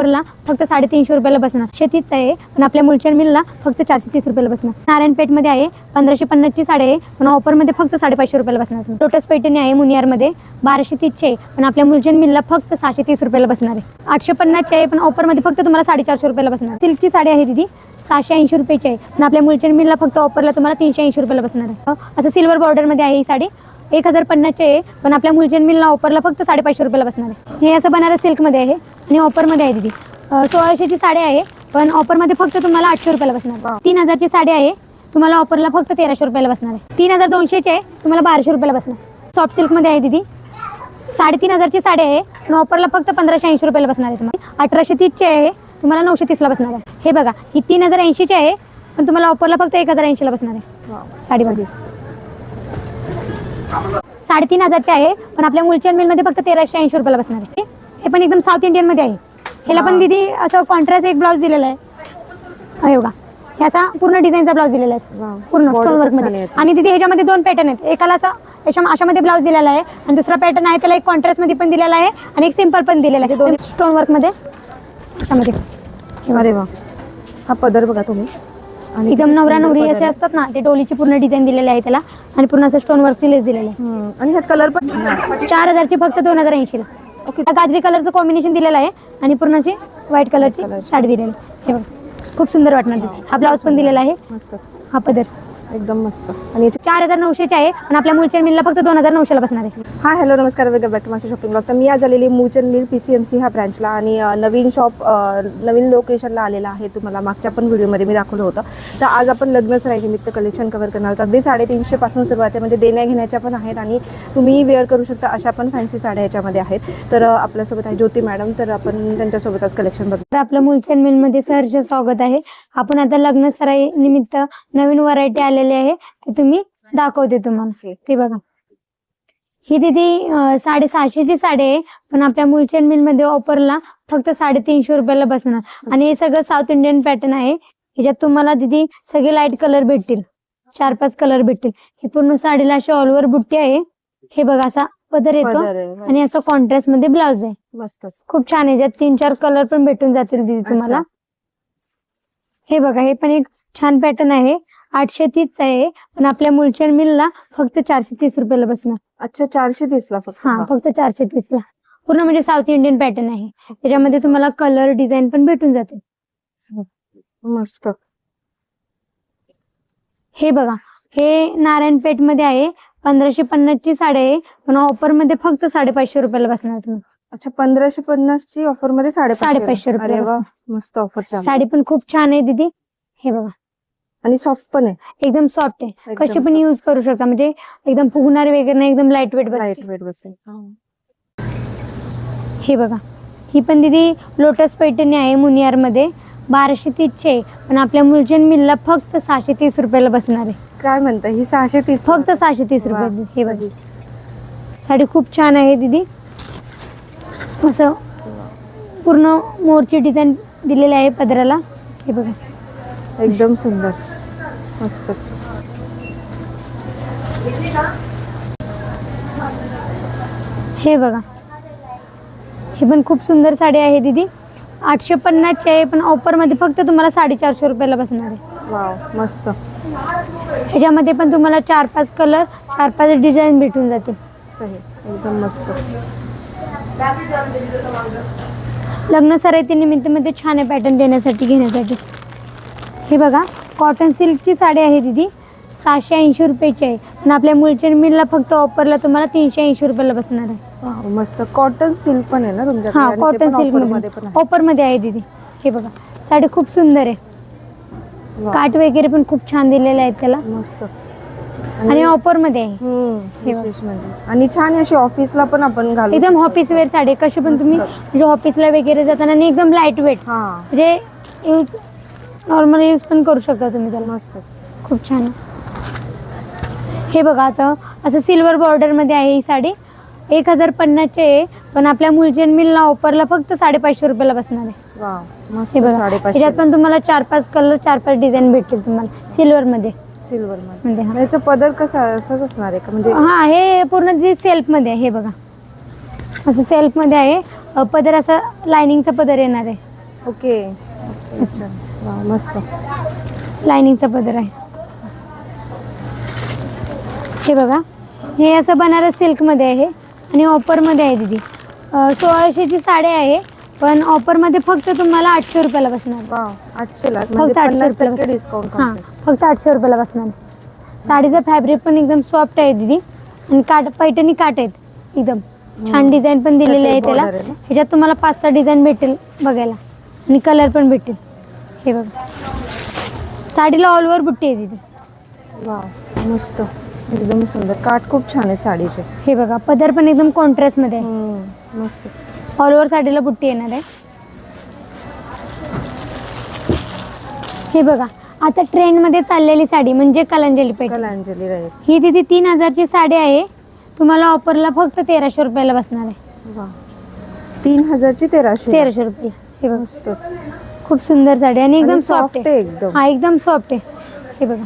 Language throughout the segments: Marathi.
ऑफरला फक्त साडेतीनशे रुपयाला बसणार. शेतीच आहे पण आपल्या मुलचंद मिलला फक्त चारशे तीस रुपयाला बसणार. नारायणपेठमध्ये आहे पंधराशे पन्नासची साडी आहे पण ऑफरमध्ये फक्त साडेपाचशे रुपयाला बसणार. लोटस पैठणी आहे मुनियारमध्ये. बाराशे तीसची आहे पण आपल्या मुलचंद मिलला फक्त सहाशे तीस रुपयाला बसणार आहे. आठशे पन्नासची आहे पण ऑफरमध्ये फक्त तुम्हाला साडेचारशे रुपयाला बसणार. सिल्कची साडी आहे दिदी सहाशे ऐंशी रुपयाची आहे पण आपल्या मुलचंद मिलला फक्त ऑफरला तुम्हाला तीनशे ऐंशी रुपयाला बसणार आहे. असं सिल्वर बॉर्डरमध्ये आहे ही साडी. एक हजार पन्नासचे आहे पण आपल्या मुलचंद मिलला ऑफरला फक्त साडेपाचशे रुपयाला बसणार आहे. हे असं बनारस सिल्कमध्ये आहे आणि ऑफरमध्ये आहे दिदी. सोळाशेची साडी आहे पण ऑफरमध्ये फक्त तुम्हाला आठशे रुपयाला बसणार तीन हजारची साडी आहे तुम्हाला ऑफरला फक्त तेराशे रुपयाला बसणार आहे. तीन हजार दोनशेची आहे तुम्हाला बाराशे रुपयाला बसणार सॉफ्ट सिल्कमध्ये आहे दिदी. साडेतीन हजारची साडी आहे पण ऑफरला फक्त पंधराशे ऐंशी रुपयाला बसणार आहे तुम्हाला. अठराशे तीसची आहे तुम्हाला नऊशे तीसला बसणार आहे. हे बघा ही तीन हजार ऐंशीची आहे पण तुम्हाला ऑफरला फक्त एक हजार ऐंशीला बसणार आहे. साडी बघा साडेतीन हजारची आहे पण आपल्या मुलचंद मिलमध्ये फक्त तेराशे ऐंशी रुपयाला बसणार आहे. हे पण एकदम साऊथ इंडियनमध्ये आहे. ह्याला पण दिदी असं कॉन्ट्रास्ट एक ब्लाऊज दिलेला आहे. हे बघा. हे असा पूर्ण डिझाईनचा ब्लाऊज दिलेला आहे. पूर्ण स्टोन खूप वर्क छान आहे मध्ये याची. आणि दिदी ह्याच्यामध्ये दोन पॅटर्न आहेत. एकाला असं याच्या अशामध्ये ब्लाऊज दिलेला आहे आणि दुसरा पॅटर्न आहे त्याला एक कॉन्ट्रास्टमध्ये पण दिलेला आहे आणि एक सिंपल पण दिलेला आहे. दोन स्टोन वर्कमध्ये. अरे वा. हा पदर बघा तुम्ही. आणि एकदम नवरा नवरी असे. असतात ना ते डोलीची पूर्ण डिझाईन दिलेली आहे त्याला आणि पूर्ण असं स्टोन वर्कची लेस दिलेलं आहे. आणि ह्यात कलर पण. चार हजारची फक्त दोन हजार ऐंशीला ओके गाजरी कलरचं कॉम्बिनेशन दिलेलं आहे आणि पूर्ण अशी व्हाईट कलरची साडी दिलेली आहे. हे बघा खूप सुंदर वाटणार ती. हा ब्लाऊज पण दिलेला आहे मस्त हा पदर एकदम मस्त. आणि याची चार हजार नऊशेचे आहे पण आपल्या मुलच्या मिलला फक्त दोन हजार नऊशेला बसणार आहे. हा हॅलो नमस्कार वेगळं बॅक मास्टर शॉपिंग ब्लॉग तर मी आज आलेली मूचन मिल पी सी एम सी ह्या ब्रँचला आणि अ, नवीन शॉप अ, नवीन लोकेशनला आलेला आहे तुम्हाला. मागच्या पण व्हिडिओमध्ये मी दाखवलं होतं. तर आज आपण लग्न सराई निमित्त कलेक्शन कव्हर करणार आहोत. अगदी साडेतीनशे पासून सुरुवात आहे म्हणजे देण्या घेण्याच्या पण आहेत आणि तुम्ही वेअर करू शकता अशा पण फॅन्सी साड्या याच्यामध्ये आहेत. तर अ, आपल्यासोबत आहे ज्योती मॅडम तर आपण त्यांच्यासोबत आज कलेक्शन बघू. तर आपलं मुलचंद मिलमध्ये सहर्ष स्वागत आहे. आपण आता लग्न सराई निमित्त नवीन व्हरायटी आलेली आहे. ते तुम्ही दाखवते तुम्हाला. ते बघा. ही दिदी साडेसहाशेची साडी आहे. पण आपल्या मुलचंद मिलमध्ये ऑफरला फक्त साडेतीनशे रुपयाला बसणार. आणि हे सगळं साऊथ इंडियन पॅटर्न आहे. ह्याच्यात तुम्हाला दिदी सगळे लाइट कलर भेटतील. चार पाच कलर भेटतील. ही पूर्ण साडीला अशी ऑलवर बुट्टी आहे. हे बघा असा पदर येतो. आहे. आणि असं कॉन्ट्रास्टमध्ये ब्लाउज आहे. खूप छान आहे. ज्यात तीन चार कलर पण भेटून जातील दीदी तुम्हाला. हे बघा हे पण एक छान पॅटर्न आहे. आठशे तीस आहे पण आपल्या मुलचंद मिलला फक्त चारशे तीस रुपयाला बसणार. अच्छा चारशे तीसला फक्त? हा फक्त चारशे तीस ला. पूर्ण म्हणजे साऊथ इंडियन पॅटर्न आहे. त्याच्यामध्ये तुम्हाला कलर डिझाईन पण भेटून जाते. मस्त. हे बघा हे नारायणपेठमध्ये आहे पंधराशे पन्नास ची साडी आहे पण ऑफरमध्ये फक्त साडेपाचशे रुपयाला बसणार तुम्ही. अच्छा पंधराशे पन्नास ची ऑफरमध्ये साडेपाचशे. साडेपाचशे रुपये अरे वा मस्त ऑफर साडी पण खूप छान आहे दीदी. हे बघा. आणि सॉफ्ट पण आहे. एकदम सॉफ्ट आहे. एकदम कशी पण soft. युज करू शकता. म्हणजे एकदम फुगणार वगैरे नाही एकदम लाइट वेट लाइट वेट बसेल हे बघा. ही पण दिदी लोटस पैठणी आहे मुनियारमध्ये बाराशे तीसचे आहे. पण आपल्या मुलचंद मिलला फक्त सहाशे तीस रुपयाला बसणार आहे. काय म्हणता ही सहाशे तीस फक्त सहाशे तीस वा, रुपये हे बघा. साडी खूप छान आहे दीदी. असं पूर्ण मोरची डिझाईन दिलेली आहे पदराला. हे बघा. एकदम सुंदर. मस्तच हे बघा. हे पण खूप सुंदर साडी आहे दीदी. आठशे पन्नासची आहे पण ऑफरमध्ये फक्त तुम्हाला साडेचारशे रुपयाला बसणार आहे. वाव मस्त. ह्याच्यामध्ये पण तुम्हाला चार पाच कलर चार पाच डिझाईन भेटून सही एकदम मस्त. लग्न सराईती निमित्तमध्ये छान आहे पॅटर्न देण्यासाठी घेण्यासाठी. हे बघा. कॉटन सिल्कची साडी आहे दीदी. सहाशे ऐंशी रुपयाची आहे. पण आपल्या मुलचंद मिलला फक्त ऑफरला तुम्हाला तीनशे ऐंशी रुपयाला बसणार आहे. वाव मस्त. कॉटन सिल्क पण आहे ना तुमच्याकडे? हा आणि ते कॉटन पण सिल्क offer मध्ये मध्ये पण आहे. ऑफरमध्ये आहे दीदी. हे बघा साडी खूप सुंदर आहे. वाव, काट वगैरे पण खूप छान दिलेले आहेत त्याला. मस्त. आणि ऑफरमध्ये आहे. हम्म, हे बघ. विशेष म्हणजे. आणि छान अशी ऑफिसला पण आपण घालू एकदम शकतो. ऑफिस वेअर साडी आहे. कशी पण तुम्ही मस्तच. म्हणजे ऑफिसला वगैरे जाताना आणि एकदम लाइट वेट हा. म्हणजे यूज नॉर्मल यूज पण करू शकता तुम्ही त्याला मस्तच. खूप छान हे बघा आता असं सिल्वर बॉर्डरमध्ये आहे ही साडी. एक हजार पन्नासचे आहे पण आपल्या मुलचंद मिलला ऑफरला फक्त साडेपाचशे रुपयाला बसणार आहे. मस्त हे बघा त्याच्यात पण तुम्हाला चार पाच कलर चार पाच डिझाईन भेटतील तुम्हाला सिल्वर मध्ये. सिल्वर मध्ये. याचं पदर कसा असंच असणार आहे का? म्हणजे हा हे पूर्ण सेल्फमध्ये आहे हे बघा. असं सेल्फमध्ये आहे. पदर असा लाइनिंगचा पदर येणार आहे. ओके. वा, मस्त. लायनिंगचा पदर आहे. हे बघा. हे असं बनारस सिल्कमध्ये आहे. आणि ऑफरमध्ये आहे दिदी. सोळाशेची साडी आहे पण ऑफरमध्ये फक्त तुम्हाला आठशे रुपयाला बसणार. आठशेला म्हणजे फक्त आठशे रुपयाला डिस्काउंट हां फक्त आठशे रुपयाला बसणार. साडीचं फॅब्रिक पण एकदम सॉफ्ट आहे दिदी. आणि काट पैठणी काट आहेत एकदम. छान डिझाईन पण दिलेली आहे त्याला? ह्याच्यात तुम्हाला पाच सहा डिझाईन भेटेल बघायला. आणि कलर पण भेटेल हे बघा. साडीला ऑल ओव्हर बुट्टी आहे दिदी. वा मस्त. एकदम सुंदर. काठ खूप छान आहे साडीचे. हे बघा पदर पण एकदम कॉन्ट्रास्टमध्ये आहे. हम्म, मस्त. ऑल ओव्हर साडीला बुट्टी येणार आहे. हे बघा आता ट्रेंडमध्ये चाललेली साडी म्हणजे कलांजली पेठ कलांजली राहील. ही दिदी तीन हजारची साडी आहे. तुम्हाला ऑफरला फक्त तेराशे रुपयाला बसणार आहे. वा तीन हजारची तेराशे. तेराशे रुपये. हे बघा. मस्तच. खूप सुंदर साडी आणि एकदम सॉफ्ट आहे एकदम. हा एकदम सॉफ्ट आहे. हे बघा.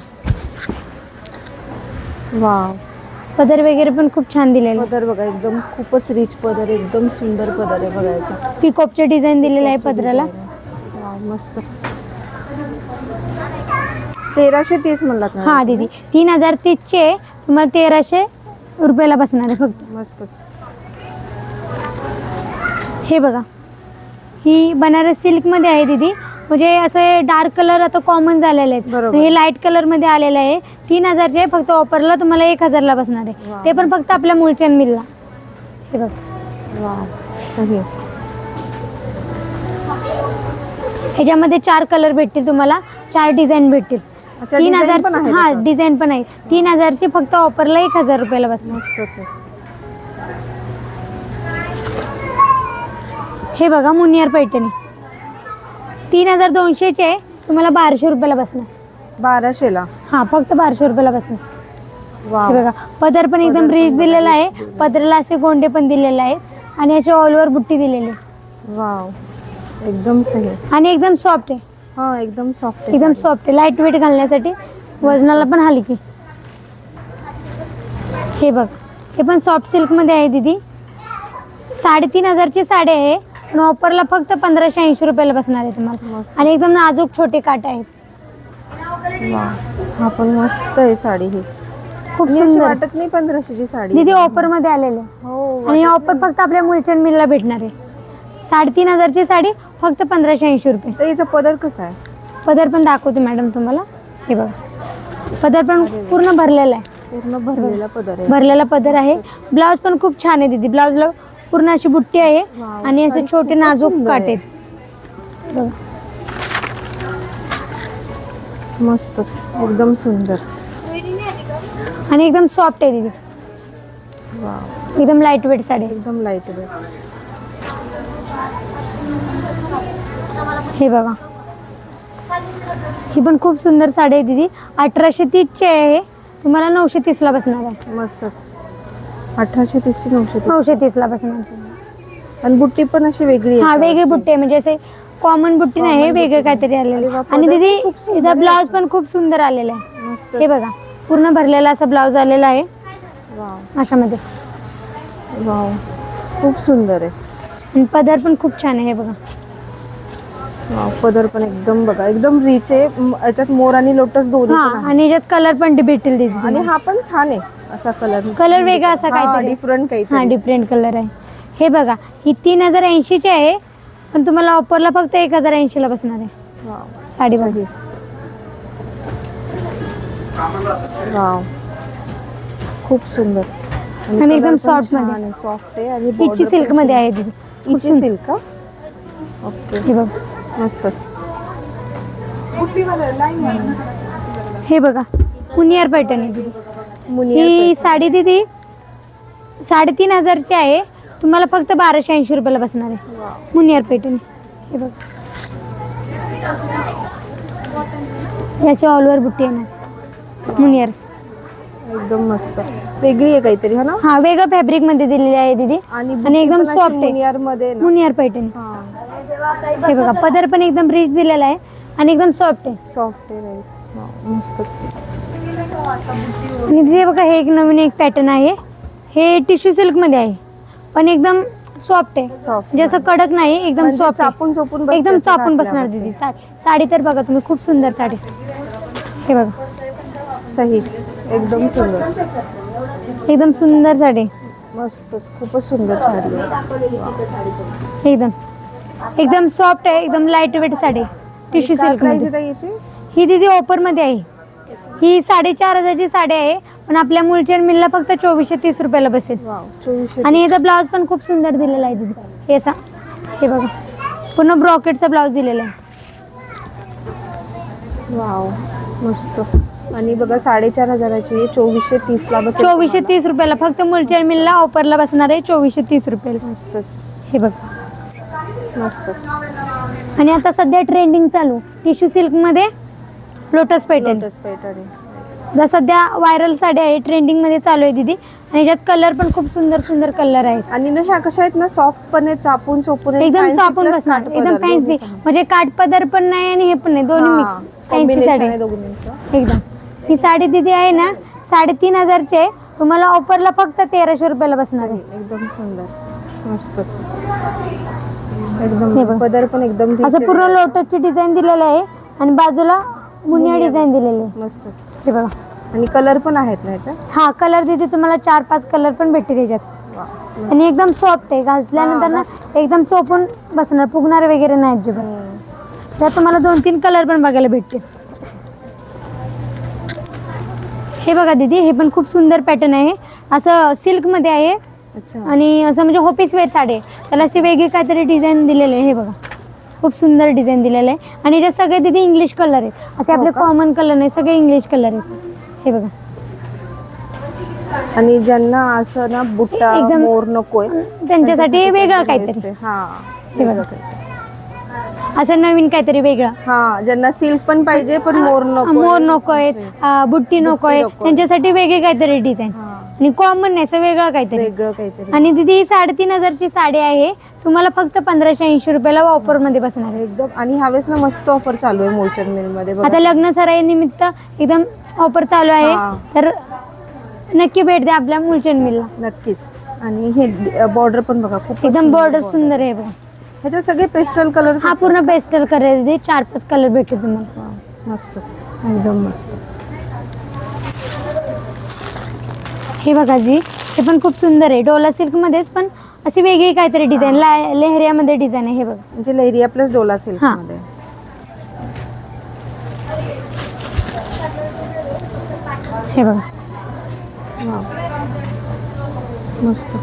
वा पदर वगैरे पण खूप छान दिलेलं. पदर बघा एकदम खूपच रिच पदर एकदम सुंदर पदर आहे बघायचा. पिकॉपचे डिझाईन दिलेलं आहे पदराला. मस्त. तेराशे तीस म्हणलात हा दीदी. तीन हजार तीसचे आहे. तुम्हाला तेराशे रुपयाला बसणार आहे फक्त. मस्तच. हे बघा. ही बनारस सिल्कमध्ये आहे दीदी. म्हणजे असे डार्क कलर आता कॉमन झालेले आहेत. बरोबर. हे लाइट कलरमध्ये आलेलं आहे. तीन हजारचे आहे फक्त ऑफरला तुम्हाला एक हजारला बसणार आहे. ते पण फक्त आपल्या मूळचंद मिलला हे बघा. ह्याच्यामध्ये चार कलर भेटतील तुम्हाला. चार डिझाईन भेटतील. अच्छा, तीन design हजार पण हा? डिझाईन पण आहे तीन हजारची फक्त ऑफरला एक हजार रुपयाला बसणार. मस्तच आहे. हे बघा मुनियार पैठणी. तीन हजार दोनशेचे आहे तुम्हाला बाराशे रुपयाला बसणार. बाराशेला? हा फक्त बाराशे रुपयाला बसणार. वा. हे बघा पदर पण एकदम रिच दिलेला आहे. पदराला असे गोंडे पण दिलेले आहेत. आणि असे ऑल ओव्हर बुट्टी दिलेली आहे वाव. एकदम सही. आणि एकदम सॉफ्ट आहे. हा एकदम सॉफ्ट एकदम सॉफ्ट आहे. लाइट वेट घालण्यासाठी वजनाला पण हलकी. हे बघ हे पण सॉफ्ट सिल्कमध्ये आहे दीदी. साडेतीन हजारची साडी आहे. पण ऑफरला फक्त पंधराशे ऐंशी रुपयाला बसणार आहे तुम्हाला. मस्त. आणि एकदम नाजूक छोटे काट आहेत वा. हा पण मस्त आहे साडी ही. खूप आणि अशी सुंदर. वाटत नाही पंधराशेची साडी. दीदी ऑफरमध्ये आलेले. हो आणि ऑफर फक्त आपल्या मुलचंद मिलला भेटणार आहे. साडेतीन हजारची साडी फक्त पंधराशे ऐंशी रुपये. तर हिचा पदर कसा आहे? पदर पण दाखवते मॅडम तुम्हाला. हे बघा. पदर पण पूर्ण भरलेला आहे. पूर्ण भरलेला पदर आहे. भरलेला पदर आहे. ब्लाऊज पण खूप छान आहे दीदी. ब्लाऊजला पूर्ण अशी बुट्टी आहे आणि असे छोटे नाजूक काट. मस्तच एकदम सुंदर. आणि एकदम सॉफ्ट आहे दीदी. एकदम लाइट वेट साडी. एकदम लाइट वेट हे बघा. ही पण खूप सुंदर साडी आहे दीदी. अठराशे तीसची आहे. तुम्हाला नऊशे तीसला बसणार आहे. मस्तच. अठराशे तीसची नऊशे तीस. नऊशे तीसला बसणार. आणि बुट्टी पण अशी वेगळी हा आहे वेगळी बुट्टी आहे. म्हणजे असे कॉमन बुट्टी नाही हे वेगळं काहीतरी आलेलं आहे. आणि दीदी आहे. ब्लाऊज पण खूप सुंदर आलेला आहे. मस्त. हे बघा पूर्ण भरलेला असा ब्लाऊज आलेला आहे. वाव. अशामध्ये. वाव. खूप सुंदर आहे. आणि पदर पण खूप छान आहे हे बघा. पदर पण एकदम बघा एकदम रिच आहे. म- याच्यात मोर आणि लोटस दोन्ही हा पण आहे. आणि याच्यात कलर पण भेटेल आणि हा पण छान आहे असा कलर कलर वेगळा असा काहीतरी. डिफरंट हा काहीतरी डिफरंट कलर आहे. हे बघा ही तीन हजार ऐंशीची आहे पण तुम्हाला ऑफरला फक्त एक हजार ऐंशीला बसणार आहे. साडी बघा. वाव खूप सुंदर. आणि एकदम soft मध्ये. सॉफ्ट आहे. आणि सिल्कमध्ये आहे दीदी खूप इची सुंदर. सिल्क का ओके. हे बघा. मस्तच. हे बघा मुनियार पैठण आहे दीदी ही साडी दिदी साडेतीन हजारची आहे. तुम्हाला फक्त बाराशे ऐंशी रुपयाला बसणार आहे. मुनियार पैठणी हे बघा. याची ऑल ओव्हर बुट्टी येणार. मुनियार एकदम मस्त. वेगळी आहे काहीतरी हा ना? हा वेगळं फॅब्रिकमध्ये दिलेली आहे दीदी. आणि एकदम आहे. मुनियारमध्ये मुनियार पैठणी हा बघा पदर पण एकदम रिच दिलेला आहे आणि एकदम सॉफ्ट आहे. सॉफ्ट आहे आणि तिथे बघा हे एक नवीन एक पॅटर्न आहे. हे टिश्यू सिल्कमध्ये आहे. पण एकदम सॉफ्ट आहे. Soft म्हणजे असं कडक नाही एकदम म्हणजे सॉफ्ट चापून चोपून बसते एकदम चापून बसणार. दीदी. साडी तर बघा तुम्ही खूप सुंदर साडी. हे बघा. सही. एकदम सुंदर. एकदम सुंदर साडी. मस्तच खूपच सुंदर साडी एकदम. एकदम सॉफ्ट आहे एकदम light weight sari. Tissue silk याची? ही दीदी ऑफरमध्ये आहे. ही साडेचार हजारची साडी आहे पण आपल्या मुलचेर मिलला फक्त चोवीसशे तीस रुपयाला बसेल. आणि याचा ब्लाऊज पण खूप सुंदर दिलेला आहे दीदी. असा हे बघा. पूर्ण ब्रॉकेटचा ब्लाऊज दिलेला आहे. वाव मस्त. आणि बघा साडेचार हजाराची चोवीसशे तीसला बस चोवीसशे तीस रुपयाला. फक्त मुलचेर मिलला ऑफरला बसणार आहे चोवीसशे तीस रुपयाला. मस्तच. हे बघा. आणि आता सध्या ट्रेंडिंग चालू. टिश्यू सिल्कमध्ये लोटस पॅटर्न लोटस पैठणी जर सध्या व्हायरल साडी आहे ट्रेंडिंगमध्ये चालू आहे दीदी. आणि याच्यात कलर पण खूप सुंदर सुंदर कलर आहेत. आणि ना ह्या कशा आहेत ना सॉफ्ट पण आहेत चापून चोपून आहेत, एकदम चापून बसणार. एकदम फॅन्सी आहे. म्हणजे काठपदर पण नाही आणि हे पण नाही. दोन्ही मिक्स फॅन्सी साडी आहे आहे. एकदम. ही साडी दीदी आहे ना साडेतीन हजारची आहे. तुम्हाला ऑफरला फक्त तेराशे रुपयाला बसणार आहे. एकदम सुंदर. मस्तच. हे एकदम बघ. पदर पण एकदम असं पूर्ण. लोटसची डिझाईन दिलेलं आहे आणि बाजूला मुनिया. डिझाईन दिलेली आहे मस्तच हे बघा आणि कलर पण आहेत ना हा कलर दीदी तुम्हाला चार पाच कलर पण भेटतील याच्यात. आणि एकदम सॉफ्ट आहे घातल्यानंतर ना एकदम चोपून बसणार फुगणार वगैरे नाही अजिबात. त्यात तुम्हाला दोन तीन कलर पण बघायला भेटतील हे बघा दीदी हे पण खूप सुंदर पॅटर्न आहे असं सिल्कमध्ये आहे आणि असं म्हणजे ऑफिस वेअर साडी. आहे त्याला अशी वेगळी काहीतरी डिझाईन दिलेले आहे हे बघा. खूप सुंदर डिझाईन दिलेलं आहे. आणि याच्यात सगळे दीदी इंग्लिश कलर आहेत. असे आपले का? कॉमन कलर नाही सगळे इंग्लिश कलर आहेत. हे बघा. आणि ज्यांना असं ना बुट्टा एकदम मोर नकोय त्यांच्यासाठी वेगळं काहीतरी. हा हे बघा. असं नवीन काहीतरी वेगळं. हा ज्यांना सिल्क पण पाहिजे पण मोर नको मोर नकोय बुट्टी नकोय. नकोय. त्यांच्यासाठी वेगळी काहीतरी डिझाईन हा. आणि कॉमन नाही असं वेगळं काहीतरी. वेगळं काहीतरी. आणि दीदी ही साडेतीन हजारची साडी आहे. तुम्हाला फक्त पंधराशे ऐंशी रुपयाला ऑफरमध्ये बसणार आहे. एकदम. आणि ह्यावेळेस ना मस्त ऑफर चालू आहे मोलचंद मिलमध्ये बघा. आता लग्न सराई निमित्त एकदम ऑफर चालू हा. आहे तर नक्की भेट द्या आपल्या मुलचंद मिलला. नक्कीच. आणि हे बॉर्डर पण बघा खूप एकदम बॉर्डर सुंदर आहे बघा. ह्याच्यात सगळे पेस्टल कलर हा पूर्ण पेस्टल कलर दीदी चार पाच कलर भेटले तुम्हाला. मस्तच. एकदम मस्त. हे बघा जी हे पण खूप सुंदर आहे. डोला सिल्क मध्येच पण अशी वेगळी काहीतरी डिझाईन लेहरियामध्ये डिझाईन आहे हे बघा. म्हणजे लेरिया प्लस डोला सिल्क हा. मध्ये. हे बघा. वाव. मस्त.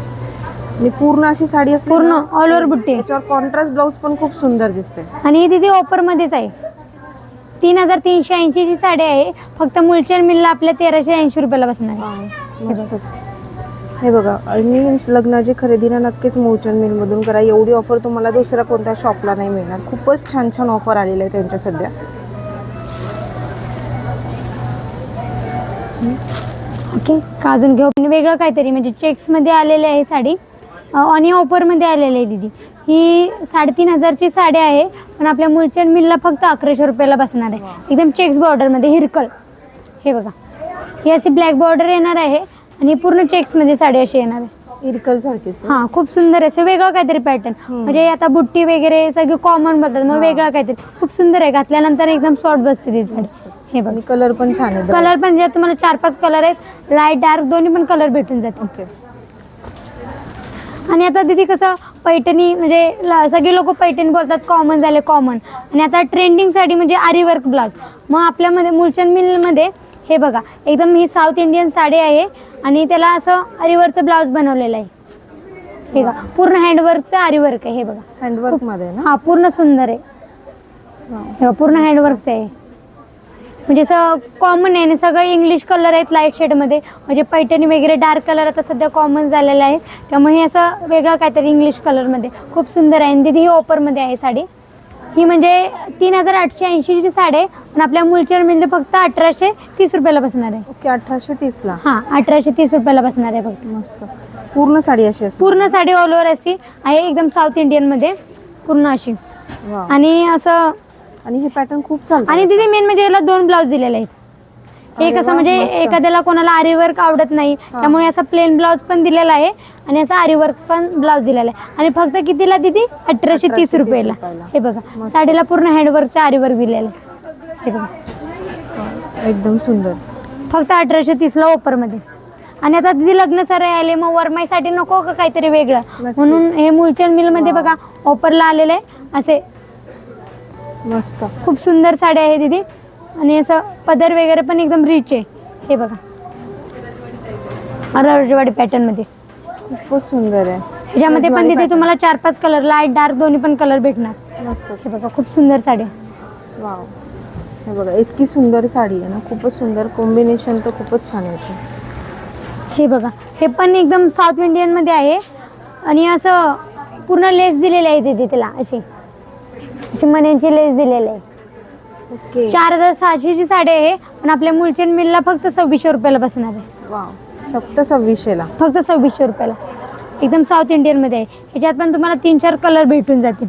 आणि पूर्ण अशी साडी असते पूर्ण ऑल ओव्हर बुट्टी. त्याच्यावर कॉन्ट्रास्ट ब्लाऊज पण खूप सुंदर दिसते. आणि ही दीदी ऑफरमध्येच आहे. तीन हजार तीनशे ऐंशीची साडी आहे. फक्त मुलचंद मिलला आपल्या तेराशे ऐंशी रुपयाला बसणार आहे. हे बघा. आणि लग्नाची खरेदी ना नक्कीच मोचन मिलमधून करा. एवढी ऑफर तुम्हाला दुसऱ्या कोणत्या शॉपला नाही मिळणार. खूपच छान छान ऑफर आलेल्या आहे त्यांच्या सध्या. ओके. का अजून घेऊ? पण वेगळं काहीतरी म्हणजे चेक्समध्ये आलेले आहे साडी. अ, ऑफरमध्ये आलेली आहे दीदी. ही साडेतीन हजारची साडी आहे पण आपल्या मुलचंद मिलला फक्त अकराशे रुपयाला बसणार आहे. एकदम चेक्स बॉर्डरमध्ये हिरकल. हे बघा. ही अशी ब्लॅक बॉर्डर येणार आहे. आणि पूर्ण चेक्समध्ये साडी अशी येणार आहे. इरकल सारखीच ना? हां खूप सुंदर आहे. असं वेगळं काहीतरी पॅटर्न म्हणजे आता बुट्टी वगैरे सगळे कॉमन बघतात मग वेगळं काहीतरी. खूप सुंदर आहे. घातल्यानंतर एकदम सॉफ्ट बसते ती साडी. हे बघा. आणि कलर पण छान आहे. कलर पण जे तुम्हाला चार पाच कलर आहेत लाइट डार्क दोन्ही पण कलर भेटून जातील. ओके आणि आता दिदी कसं पैठणी म्हणजे ल- सगळे लोक पैठणी बोलतात कॉमन झाले कॉमन आणि आता ट्रेंडिंग साडी म्हणजे आरी वर्क ब्लाउज मग आपल्यामध्ये मुलचंद मिलमध्ये हे बघा एकदम ही साऊथ इंडियन साडी आहे आणि त्याला असं आरीवर्कचं ब्लाऊज बनवलेलं आहे. हे बघा पूर्ण हँडवर्कचं आरीवर्क आहे हे बघा. हँडवर्कमध्ये ना? हा पूर्ण सुंदर आहे. हे बघा, पूर्ण हँडवर्कचं आहे. म्हणजे असं कॉमन आहे आणि सगळे इंग्लिश कलर आहेत लाइट शेडमध्ये म्हणजे पैठणी वगैरे डार्क कलर आता सध्या कॉमन झालेले आहेत त्यामुळे हे असं वेगळं काहीतरी इंग्लिश कलरमध्ये खूप सुंदर आहे. आणि दिदी ही ऑफरमध्ये आहे साडी. ही म्हणजे तीन हजार आठशे ऐंशीची साडी आहे. पण आपल्या मुलचर मिळते फक्त अठराशे तीस रुपयाला बसणार आहे. ओके अठराशे तीस ला. हां अठराशे तीस रुपयाला बसणार आहे फक्त. मस्त. पूर्ण साडी अशी असते. पूर्ण साडी ऑल ओव्हर अशी आहे एकदम साऊथ इंडियनमध्ये पूर्ण अशी. आणि असं आणि हे पॅटर्न खूप चालतं. आणि तिथे मेन म्हणजे याला दोन ब्लाऊज दिलेले आहेत. हे कसं म्हणजे. एखाद्याला कोणाला आरी वर्क आवडत नाही त्यामुळे असं प्लेन ब्लाऊज पण दिलेला आहे आणि असं आरी वर्क पण ब्लाऊज दिलेला आहे. आणि फक्त कितीला दिदी? अठराशे तीस 1830 रुपयाला. हे बघा साडीला पूर्ण हँडवर्कचं आरी वर्क दिलेलं आहे. हे बघा. एकदम सुंदर. फक्त अठराशे तीसला ऑफरमध्ये आणि आता दिदी लग्न सराई आले मग वरमाईसाठी नको का काहीतरी वेगळं. म्हणून हे मुलचंद मिलमध्ये बघा ऑफरला आलेलं आहे. असे मस्त. खूप सुंदर साडी आहे दिदी. आणि असं पदर वगैरे पण एकदम रिच आहे. हे बघा. रजवाडी पॅटर्नमध्ये खूपच सुंदर आहे. ह्याच्यामध्ये पण pattern. तुम्हाला चार पाच कलर लाइट डार्क दोन्ही पण कलर भेटणार. मस्त. हे बघा खूप सुंदर साडी आहे. वाव हे बघा इतकी सुंदर साडी आहे ना. खूपच सुंदर कॉम्बिनेशन तर खूपच छान आहे. हे बघा हे पण एकदम साऊथ इंडियनमध्ये आहे. आणि असं पूर्ण लेस दिलेली आहे दिदी तिला अशी. अशी मण्यांची लेस दिलेली आहे. ओके. चार हजार सहाशेची साडी आहे पण आपल्या मुलचंद मिलला फक्त सव्वीसशे रुपयाला बसणार आहे. वाव. सप्त सव्वीसशेला. फक्त सव्वीसशे रुपयाला. एकदम साऊथ इंडियनमध्ये आहे. ह्याच्यात पण तुम्हाला तीन चार कलर भेटून जातील.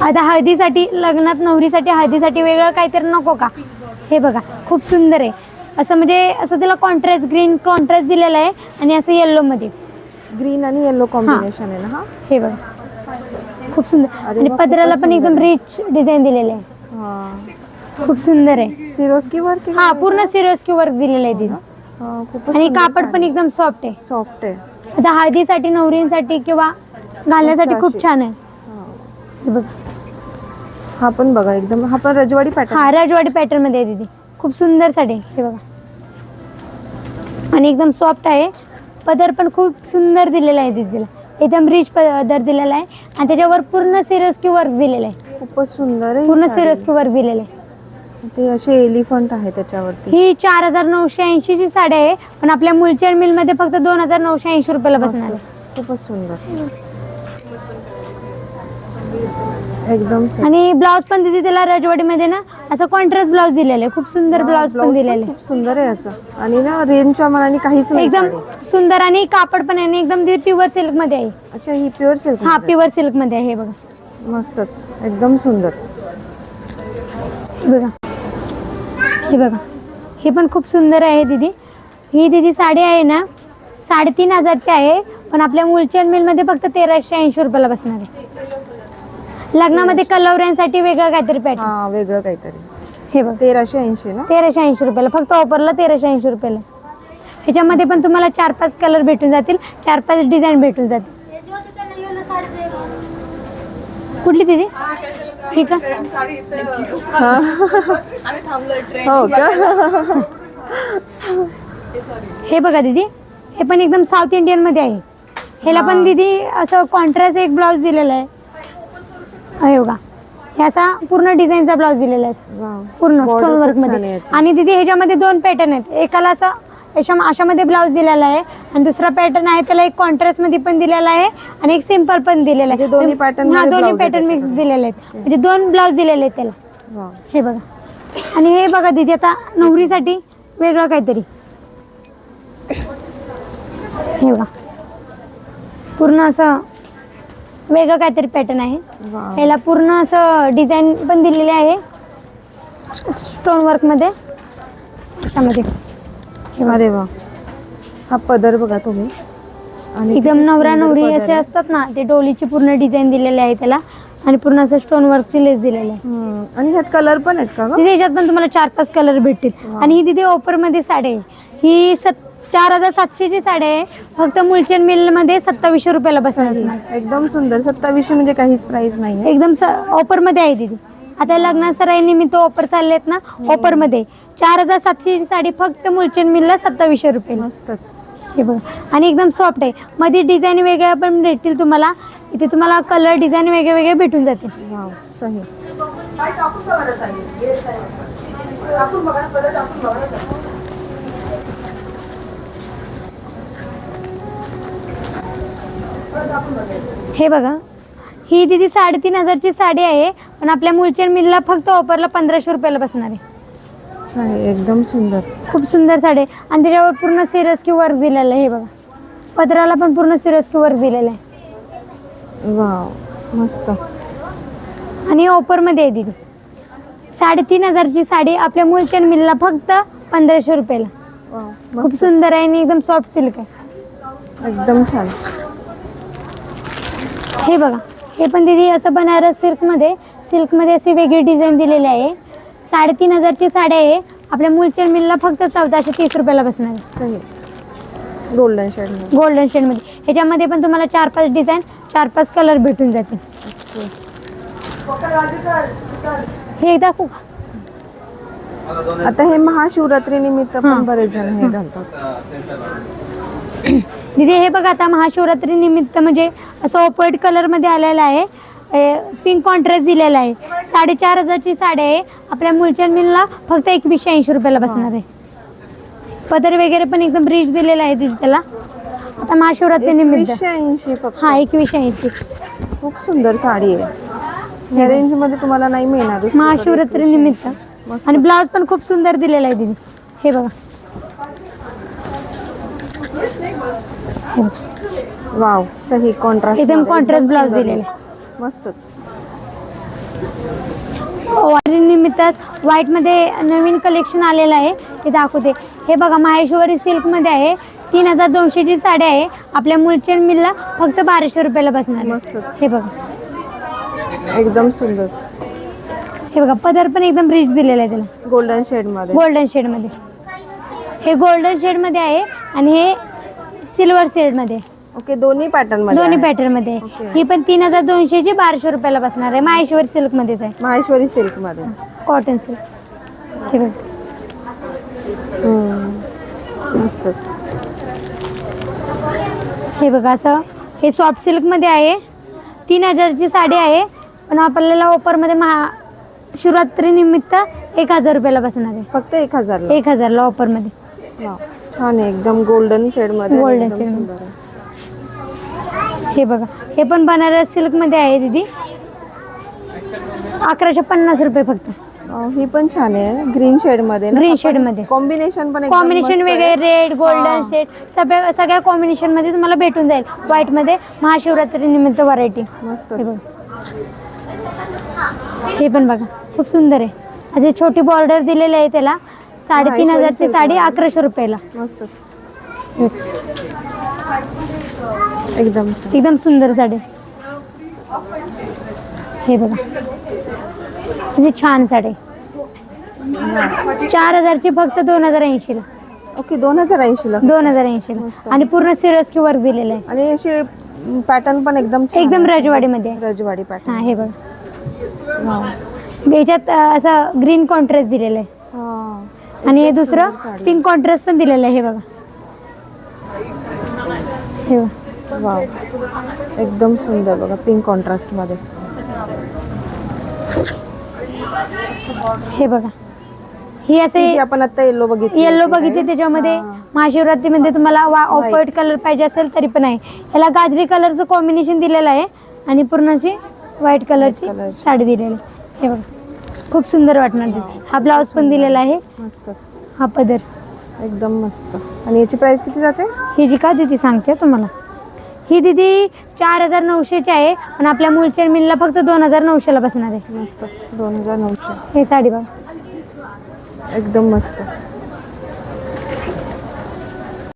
आता हळदीसाठी लग्नात नवरीसाठी हळदीसाठी वेगळं काहीतरी नको का? हे बघा खूप सुंदर आहे. असं म्हणजे असं त्याला कॉन्ट्रास्ट ग्रीन कॉन्ट्रास्ट दिलेला आहे आणि असं येल्लोमध्ये ग्रीन आणि येलो कॉम्बिनेशन आहे ना हा? हे बघा. खूप सुंदर. आणि पदराला पण एकदम. रिच डिझाईन दिलेले आहे. हा. खूप सुंदर आहे. सिरोस्की वर्क हा पूर्ण सिरोस्की वर्क दिलेलं आहे तिथं आणि कापड पण एकदम सॉफ्ट आहे. सॉफ्ट आहे. आता हळदीसाठी नवरींसाठी किंवा घालण्यासाठी खूप. छान आहे. हा. हे बघा. हा पण बघा एकदम हा पण रजवाडी पॅटर्न हा राजवाडी पॅटर्नमध्ये आहे दीदी खूप सुंदर साडी आहे. हे बघा. आणि एकदम सॉफ्ट आहे. पदर पण खूप सुंदर दिलेला आहे दीदीला एकदम रिच पदर दिलेला आहे. आणि त्याच्यावर पूर्ण सिरोस्की वर्क दिलेलं आहे. खूपच सुंदर आहे पूर्ण साडी. सिरोस्की वर्क दिलेलं आहे. ते असे एलिफंट आहे त्याच्यावरती. ही चार हजार नऊशे ऐंशीची साडी आहे. पण आपल्या मुलचर मिलमध्ये फक्त दोन हजार नऊशे ऐंशी रुपयाला बसणार आहे. खूपच सुंदर. एकदम आणि ब्लाऊज पण दिदी त्याला राजवाडीमध्ये ना असं कॉन्ट्रास्ट ब्लाऊज दिलेलं आहे खूप सुंदर ब्लाऊज पण दिलेलं. आहे खूप सुंदर आहे असं. आणि ना रेंजच्या मनाने काहीच नाही एकदम साडी. सुंदर आणि कापड पण आहे आणि एकदम प्युअर सिल्कमध्ये आहे. अच्छा ही प्युअर सिल्क हा प्युअर सिल्कमध्ये आहे हे बघा. मस्तच. एकदम सुंदर. हे बघा. हे बघा. हे पण खूप सुंदर आहे दीदी. ही दीदी साडी आहे ना साडेतीन हजारची आहे पण आपल्या मुलचंद मिलमध्ये फक्त तेराशे ऐंशी रुपयाला बसणार आहे. लग्नामध्ये कलवऱ्यांसाठी वेगळं काहीतरी पॅटर्न हा वेगळं काहीतरी. हे बघ. तेराशे ऐंशी ना? तेराशे ऐंशी रुपयाला. फक्त ऑफरला तेराशे ऐंशी रुपयाला. ह्याच्यामध्ये पण तुम्हाला चार पाच कलर भेटून जातील. चार पाच डिझाईन भेटून जातील. कुठली दिदी? ठीक आहे. हो. का? हे बघा दीदी. हे पण एकदम साऊथ इंडियनमध्ये आहे. ह्याला पण दीदी असं कॉन्ट्रास्ट एक ब्लाऊज दिलेला आहे. हे बघा. हे असा पूर्ण डिझाईनचा ब्लाऊज दिलेला आहे. पूर्ण स्टोन वर्कमध्ये. आणि दीदी ह्याच्यामध्ये दोन पॅटर्न आहेत. एकाला असं अशा अशामध्ये ब्लाऊज दिलेला आहे आणि दुसरा पॅटर्न आहे त्याला एक कॉन्ट्रास्टमध्ये पण दिलेला आहे आणि एक सिंपल पण दिलेला म्हणजे आहे दोन्ही pattern हा दोन्ही पॅटर्न मिक्स. दिलेले आहेत. म्हणजे दोन ब्लाऊज दिलेले आहेत त्याला. हे बघा. आणि हे बघा दीदी आता नवरीसाठी वेगळं काहीतरी. हे बघा. पूर्ण असं वेगळं काहीतरी पॅटर्न आहे. वाव. याला पूर्ण असं डिझाईन पण दिलेली आहे. स्टोन वर्कमध्ये त्यामध्ये हे बघा. अरे वा. हा पदर बघा तुम्ही. आणि एकदम किती नवरा सुंदर नवरी पदर असे आहे. असतात ना ते डोलीची पूर्ण डिझाईन दिलेली आहे त्याला. आणि पूर्ण असं स्टोन वर्कची लेस दिलेली आहे. हम्म. आणि ह्यात कलर पण आहेत का ग? तिथे याच्यात पण तुम्हाला चार पाच कलर भेटतील. आणि ही तिथे ऑफरमध्ये साडी आहे. ही सत चार हजार सातशेची साडी आहे. फक्त मुलचंद मिलमध्ये सत्तावीसशे रुपयाला बसणार तुम्हाला एकदम सुंदर. सत्तावीसशे म्हणजे काहीच प्राइस नाही एकदम स ऑफरमध्ये आहे तिथे आता लग्ना सराई निमित्त ऑफर चाललेत ना ऑफरमध्ये चार हजार सातशेची साडी फक्त मुलचंद मिलला सत्तावीसशे रुपये. मस्तच. हे बघा. आणि एकदम सॉफ्ट आहे. मध्ये डिझाईन वेगळ्या पण भेटतील तुम्हाला. इथे तुम्हाला कलर डिझाईन वेगळे वेगळे भेटून जातील. वाव सही. हे बघा ही दिदी साडेतीन हजारची साडी आहे पण आपल्या मुलचंद मिलला फक्त ऑफरला पंधराशे रुपयाला बसणार आहे. एकदम सुंदर. खूप सुंदर साडी आहे. आणि त्याच्यावर पूर्ण सिरस्की वर्क दिलेलं आहे हे बघा. पदराला पण पूर्ण सिरस्की वर्क दिलेलं आहे. वाव मस्त. आणि ऑफरमध्ये आहे दिदी. साडेतीन हजारची साडी आपल्या मूलचंद मिलला फक्त पंधराशे रुपयाला. वाव, खूप सुंदर आहे आणि एकदम सॉफ्ट सिल्क आहे. एकदम छान. हे बघा हे पण दिदी असं बनारस सिल्कमध्ये सिल्कमध्ये अशी वेगळी डिझाईन दिलेली आहे. साडेतीन हजारची साडी आहे. आपल्या मूलचंद मिलला फक्त चौदाशे तीस रुपयाला बसणार सही गोल्डन शेडमध्ये. गोल्डन शेडमध्ये ह्याच्यामध्ये पण तुम्हाला चार पाच डिझाईन चार पाच कलर भेटून जातील. हे एकदा दाखवू का? आता हे महाशिवरात्री निमित्त. पण बरेच जण हे घालतात. दीदी हे बघा आता महाशिवरात्री निमित्त म्हणजे असं ऑपोइट कलरमध्ये आलेलं आहे. पिंक कॉन्ट्रास्ट दिलेला आहे. साडेचार हजारची साडी आहे. आपल्या मुलचंद मिलला फक्त एकवीसशे ऐंशी रुपयाला बसणार आहे. पदर वगैरे पण एकदम रिच दिलेला आहे दीदी त्याला. आता महाशिवरात्री निमित्त. ऐंशी हा एकवीसशे ऐंशी. खूप सुंदर साडी आहे. या रेंजमध्ये तुम्हाला नाही मिळणार. महाशिवरात्री निमित्त. आणि ब्लाऊज पण खूप सुंदर दिलेला आहे दीदी. हे बघा. हे. वाव सही कॉन्ट्रास्ट एकदम contrast blouse दिलेलं. मस्तच. वारी निमित्त व्हाईटमध्ये नवीन कलेक्शन आलेलं आहे. ते दाखवते हे बघा माहेश्वरी सिल्कमध्ये आहे. तीन हजार दोनशेची साडी आहे. आपल्या मुलचंद मिलला फक्त बाराशे रुपयाला बसणार आहे. मस्तच. हे बघा. एकदम सुंदर. हे बघा पदर पण एकदम रिच दिलेला आहे त्याला. गोल्डन शेडमध्ये. गोल्डन शेडमध्ये हे गोल्डन शेडमध्ये आहे. आणि हे सिल्वर शेडमध्ये ओके दोन्ही पॅटर्नमध्ये दोन्ही आहे. पॅटर्नमध्ये आहे ओके. ही पण तीन हजार दोनशेची बाराशे रुपयाला बसणार आहे. माहेश्वर सिल्कमध्येच आहे. माहेश्वरी सिल्कमध्ये. कॉटन सिल्क हे बघा हम्म. मस्तच. हे बघा असं हे सॉफ्ट सिल्कमध्ये आहे. तीन हजारची साडी आहे. पण आपल्याला ऑफरमध्ये महा शिवरात्री निमित्त एक हजार रुपयाला बसणार आहे. फक्त एक हजारला. एक हजारला ऑफरमध्ये वाव. छान आहे एकदम गोल्डन शेडमध्ये एकदम सुंदर आहे. हे बघा हे पण बनारस सिल्कमध्ये आहे दीदी. अकराशे पन्नास रुपये फक्त. ही पण छान आहे ग्रीन शेडमध्ये. ग्रीन शेडमध्ये कॉम्बिनेशन पण एकदम कॉम्बिनेशन मस्त आहे. वेगळे रेड गोल्डन. शेड सगळ्या सगळ्या कॉम्बिनेशनमध्ये तुम्हाला भेटून जाईल. व्हाईटमध्ये महाशिवरात्री निमित्त व्हरायटी मस्त. हे बघ. हे पण बघा खूप सुंदर आहे. अशी छोटी बॉर्डर दिलेली आहे त्याला. साडेतीन हजारची साडी. अकराशे रुपयाला. मस्तच. एकदम. एकदम सुंदर साडी. हे बघा. म्हणजे छान साडी. चार हजारची फक्त दोन हजार ऐंशीला. ओके दोन हजार ऐंशी ला दोन हजार ऐंशीला. आणि पूर्ण सिरस्की वर्क दिलेलं आहे. आणि अशी पॅटर्न पण एकदम एकदम. रजवाडीमध्ये. रजवाडी पॅटर्न हे बघा. याच्यात असं ग्रीन कॉन्ट्रास्ट दिलेलं आहे. आणि हे दुसरं पिंक कॉन्ट्रास्ट पण दिलेलं आहे हे बघा हे एकदम सुंदर बघा पिंक कॉन्ट्रास्टमध्ये हे बघा ही असे आपण आता येलो बघितली येल्लो बघितले? त्याच्यामध्ये. महाशिवरात्रीमध्ये तुम्हाला ऑफ व्हाईट कलर पाहिजे असेल तरी पण आहे याला गाजरी कलरचं कॉम्बिनेशन दिलेलं आहे आणि पूर्ण अशी व्हाईट कलरची. साडी दिलेली आहे. हे बघा खूप सुंदर वाटणार ते. हा. ब्लाऊज पण दिलेला आहे. मस्तच. हा पदर. एकदम मस्त. आणि याची प्राइस किती जाते? ही जी का दिदी सांगते तुम्हाला? ही दिदी चार हजार नऊशेची आहे पण आपल्या मूळच्या मिलला फक्त दोन हजार नऊशेला बसणार आहे. मस्त. दोन हजार नऊशे. हे साडी बघा. एकदम मस्त.